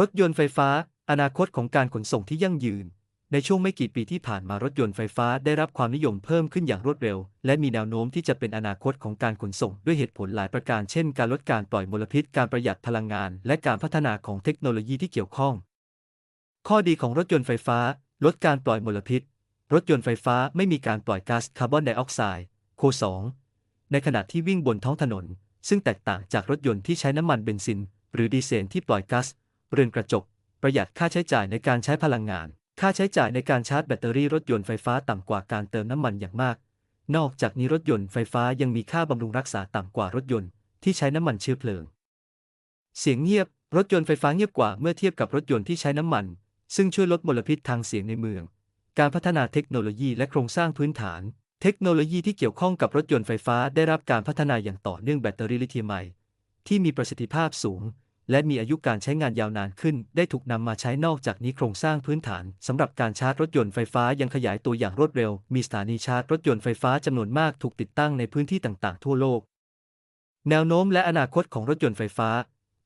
รถยนต์ไฟฟ้า อนาคตของการขนส่งที่ยั่งยืน ในช่วงไม่กี่ปีที่ผ่านมารถยนต์ไฟฟ้าได้รับความนิยมเพิ่มขึ้นอย่างรวดเร็ว และมีแนวโน้มที่จะเป็นอนาคตของการขนส่งด้วยเหตุผลหลายประการ เช่น การลดการปล่อยมลพิษ การประหยัดพลังงาน และการพัฒนาของเทคโนโลยีที่เกี่ยวข้อง ข้อดีของรถยนต์ไฟฟ้า ลดการปล่อยมลพิษ รถยนต์ไฟฟ้าไม่มีการปล่อยก๊าซคาร์บอนไดออกไซด์โค2ในขณะที่วิ่งบนท้องถนน ซึ่งแตกต่างจากรถยนต์ที่ใช้น้ำมันเบนซิน หรือดีเซลที่ปล่อยก๊าซ เรือนกระจก ประหยัดค่าใช้จ่ายในการใช้พลังงาน ค่าใช้จ่ายในการชาร์จแบตเตอรี่รถยนต์ไฟฟ้าต่ำกว่าการเติมน้ำมันอย่างมาก นอกจากนี้รถยนต์ไฟฟ้ายังมีค่าบำรุงรักษาต่ำกว่ารถยนต์ที่ใช้น้ำมันเชื้อเพลิง เสียงเงียบ รถยนต์ไฟฟ้าเงียบกว่าเมื่อเทียบกับรถยนต์ที่ใช้น้ำมัน ซึ่งช่วยลดมลพิษทางเสียงในเมือง การพัฒนาเทคโนโลยีและโครงสร้างพื้นฐาน เทคโนโลยีที่เกี่ยวข้องกับรถยนต์ไฟฟ้าได้รับการพัฒนาอย่างต่อเนื่องแบตเตอรี่ลิเธียมไอที่มีประสิทธิภาพสูง และมีอายุการใช้งานยาวนานขึ้น ได้ถูกนำมาใช้นอกจากนี้โครงสร้างพื้นฐานสำหรับการชาร์จรถยนต์ไฟฟ้ายังขยายตัวอย่างรวดเร็ว มีสถานีชาร์จรถยนต์ไฟฟ้าจำนวนมากถูกติดตั้งในพื้นที่ต่างๆ ทั่วโลก แนวโน้มและอนาคตของรถยนต์ไฟฟ้า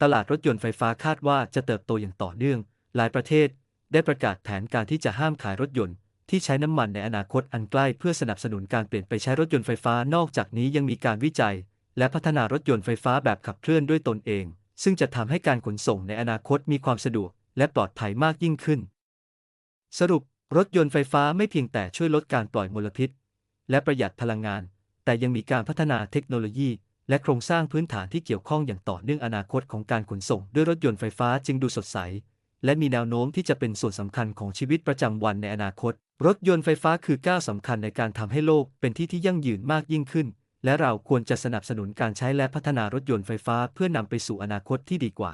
ตลาดรถยนต์ไฟฟ้าคาดว่าจะเติบโตอย่างต่อเนื่อง หลายประเทศ ได้ประกาศแผนการที่จะห้ามขายรถยนต์ที่ใช้น้ำมันในอนาคตอันใกล้เพื่อสนับสนุนการเปลี่ยนไปใช้รถยนต์ไฟฟ้านอกจากนี้ยังมีการวิจัย และพัฒนารถยนต์ไฟฟ้าแบบขับเคลื่อนด้วยตนเอง ซึ่งจะทำให้การขนส่งในอนาคตมีความสะดวก และปลอดภัยมากยิ่งขึ้น สรุป รถยนต์ไฟฟ้าไม่เพียงแต่ช่วยลดการปล่อยมลพิษ และประหยัดพลังงาน แต่ยังมีการพัฒนาเทคโนโลยี และโครงสร้างพื้นฐานที่เกี่ยวข้องอย่างต่อเนื่องอนาคตของการขนส่ง ด้วยรถยนต์ไฟฟ้าจึงดูสดใส และมีแนวโน้มที่จะเป็นส่วนสำคัญของชีวิตประจำวันในอนาคต รถยนต์ไฟฟ้าคือก้าวสำคัญในการทำให้โลกเป็นที่ที่ยั่งยืนมากยิ่งขึ้น และเราควรจะสนับสนุนการใช้และพัฒนารถยนต์ไฟฟ้าเพื่อนำไปสู่อนาคตที่ดีกว่า